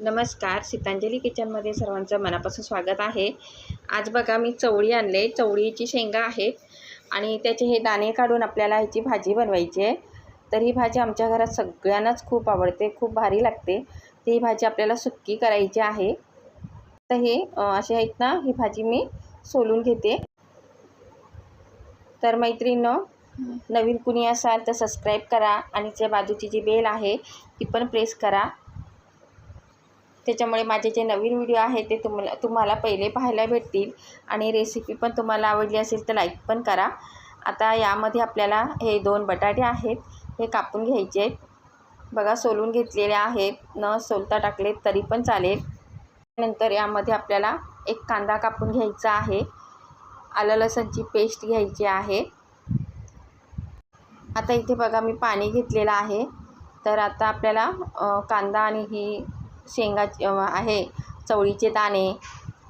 नमस्कार सीतांजली किचनमध्ये सर्वांचं मनापासून स्वागत आहे. आज बघा मी चवळी आणले. चवळीची शेंगा आहेत आणि त्याचे हे दाणे काढून आपल्याला ह्याची भाजी बनवायची आहे. तर ही भाजी आमच्या घरात सगळ्यांनाच खूप आवडते खूप भारी लागते. तर ही भाजी आपल्याला सुक्की करायची आहे. तर हे असे आहेत ना ही भाजी मी सोलून घेते. तर मैत्रिणीनं नवीन कुणी असाल तर सबस्क्राईब करा आणि त्या बाजूची जी बेल आहे ती पण प्रेस करा. त्याच्यामुळे माझे जे नवीन व्हिडिओ आहे ते तुम्हाला तुम्हाला पहिले पाहायला भेटतील. आणि रेसिपी पण तुम्हाला आवडली असेल तर लाईक पण करा. आता यामध्ये आपल्याला हे दोन बटाटे आहेत. हे कापून घ्यायचे आहेत. बघा सोलून घेतलेले आहेत. न सोलता टाकले तरी पण चालेल. नंतर यामध्ये आपल्याला एक कांदा कापून घ्यायचा आहे. आलं लसणची पेस्ट घ्यायची आहे. आता इथे बघा मी पाणी घेतलेलं आहे. तर आता आपल्याला कांदा आणि ही शेंगा आहे चवळीचे दाणे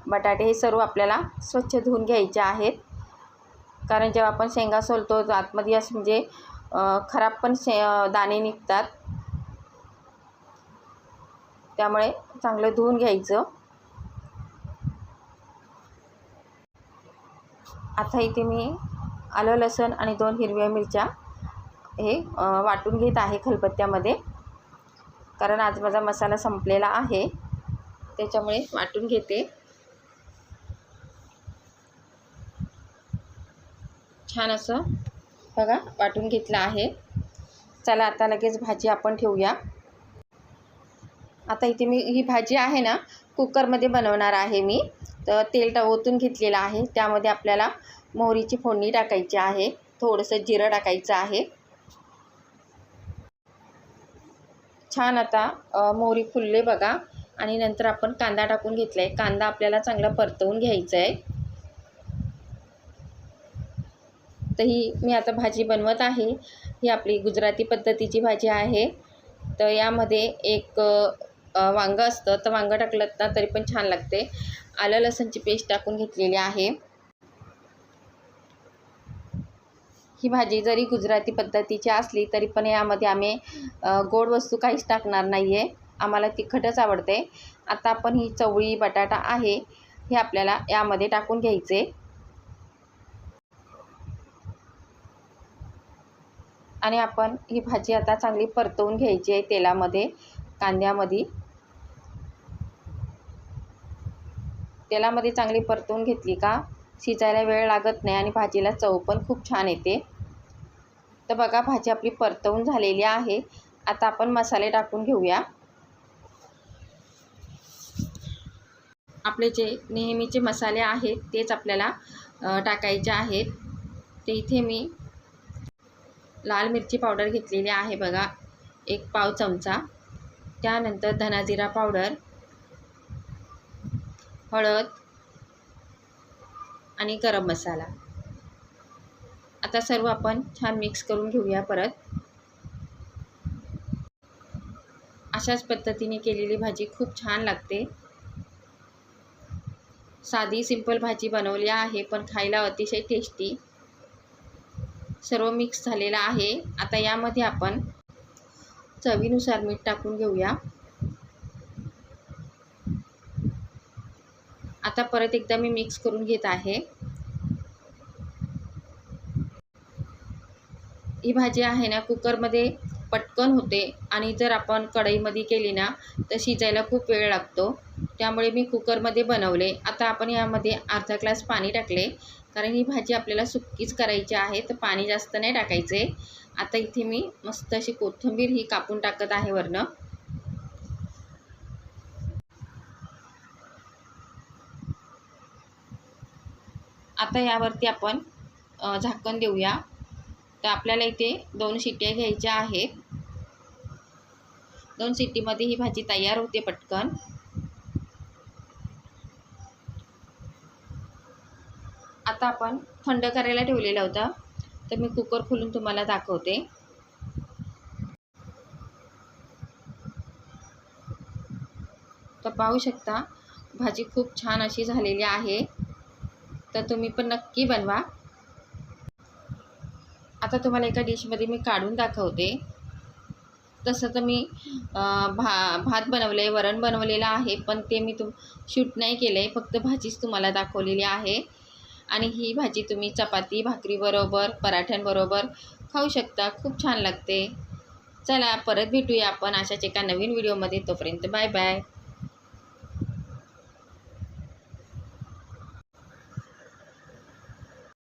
बटाटे हे सर्व आपल्याला स्वच्छ धुवून घ्यायचे आहेत. कारण जेव्हा आपण शेंगा सोलतो आतमध्ये असं म्हणजे खराब पण शे दाणे निघतात. त्यामुळे चांगलं धुवून घ्यायचं. आता इथे मी आलं लसण आणि दोन हिरव्या मिरच्या हे वाटून घेत आहे खलबत्त्यामध्ये. कारण आज माझा मसाला संपलेला आहे. त्याच्यामुळे वाटून घेते. छान असं बघा वाटून घेतलं आहे. चला आता लगेच भाजी आपण ठेवूया. आता इथे मी ही भाजी आहे ना कुकरमध्ये बनवणार आहे मी. तर तेल ओतून घेतलेलं आहे. त्यामध्ये आपल्याला मोहरीची फोडणी टाकायची आहे. थोडंसं जिरं टाकायचं आहे. छान आता मोहरी फुलले बघा. आणि नंतर आपण कांदा टाकून घेतला आहे कांदा आपल्याला चांगला परतवून घ्यायचा आहे तर ही मी आता भाजी बनवत आहे. ही आपली गुजराती पद्धतीची भाजी आहे. तर यामध्ये एक वांगं असतं. तर वांगं टाकलं ना तरी पण छान लागते. आलं लसणची पेस्ट टाकून घेतलेली आहे. ही भाजी जरी गुजराती पद्धतीची असली तरी पण यामध्ये आम्ही गोड वस्तू काहीच टाकणार नाही आहे आम्हाला तिखटच आवडते. आता आपण ही चवळी बटाटा आहे हे आपल्याला यामध्ये टाकून घ्यायचे. आणि आपण ही भाजी आता चांगली परतवून घ्यायची आहे तेलामध्ये कांद्यामध्ये. तेलामध्ये चांगली परतवून घेतली का? शिजायला वेळ लागत नाही आणि भाजीला चव पण खूप छान येते. तर बघा भाजी आपली परतवून झालेली आहे. आता आपण मसाले टाकून घेऊया. आपले जे नेहमीचे मसाले आहेत तेच आपल्याला टाकायचे आहेत. ते इथे मी लाल मिरची पावडर घेतलेली आहे बघा एक पाव चमचा. त्यानंतर धनाजिरा पावडर हळद आणि गरम मसाला. आता सर्व आपण छान मिक्स करून घेऊया परत. अशाच पद्धतीने केलेली भाजी खूप छान लागते. साधी सिंपल भाजी बनवली आहे पण खायला अतिशय टेस्टी सर्व मिक्स झालेलं आहे. आता यामध्ये आपण चवीनुसार मीठ टाकून घेऊया. आता परत एकदा मी मिक्स करून घेत आहे. ही भाजी आहे ना कुकरमध्ये पटकन होते आणि जर आपण कढईमध्ये केली ना तर शिजायला खूप वेळ लागतो. त्यामुळे मी कुकरमध्ये बनवले. आता आपण यामध्ये अर्धा ग्लास पाणी टाकले. कारण ही भाजी आपल्याला सुक्कीच करायची आहे तर पाणी जास्त नाही टाकायचे. आता इथे मी मस्त अशी कोथिंबीर ही कापून टाकत आहे वरनं. आता यावरती आपण झाकण देऊया. तर आपल्याला इथे दोन शिट्ट्या घ्यायच्या आहेत. दोन शिट्टीमध्ये ही भाजी तयार होते पटकन. आता आपण थंड करायला ठेवलेलं होतं. तर मी कुकर खोलून तुम्हाला दाखवते. तर पाहू शकता भाजी खूप छान अशी झालेली आहे. तर तुम्ही पण नक्की बनवा. आता तुम्हाला एका डिशमध्ये मी काढून दाखवते. तसं तर मी भा भात बनवलं आहे वरण बनवलेलं आहे पण ते मी तुम शूट नाही केलं आहे फक्त भाजीच तुम्हाला दाखवलेली आहे. आणि ही भाजी तुम्ही चपाती भाकरीबरोबर पराठ्यांबरोबर खाऊ शकता. खूप छान लागते. चला परत भेटूया आपण अशाच एका नवीन व्हिडिओमध्ये. तोपर्यंत बाय बाय.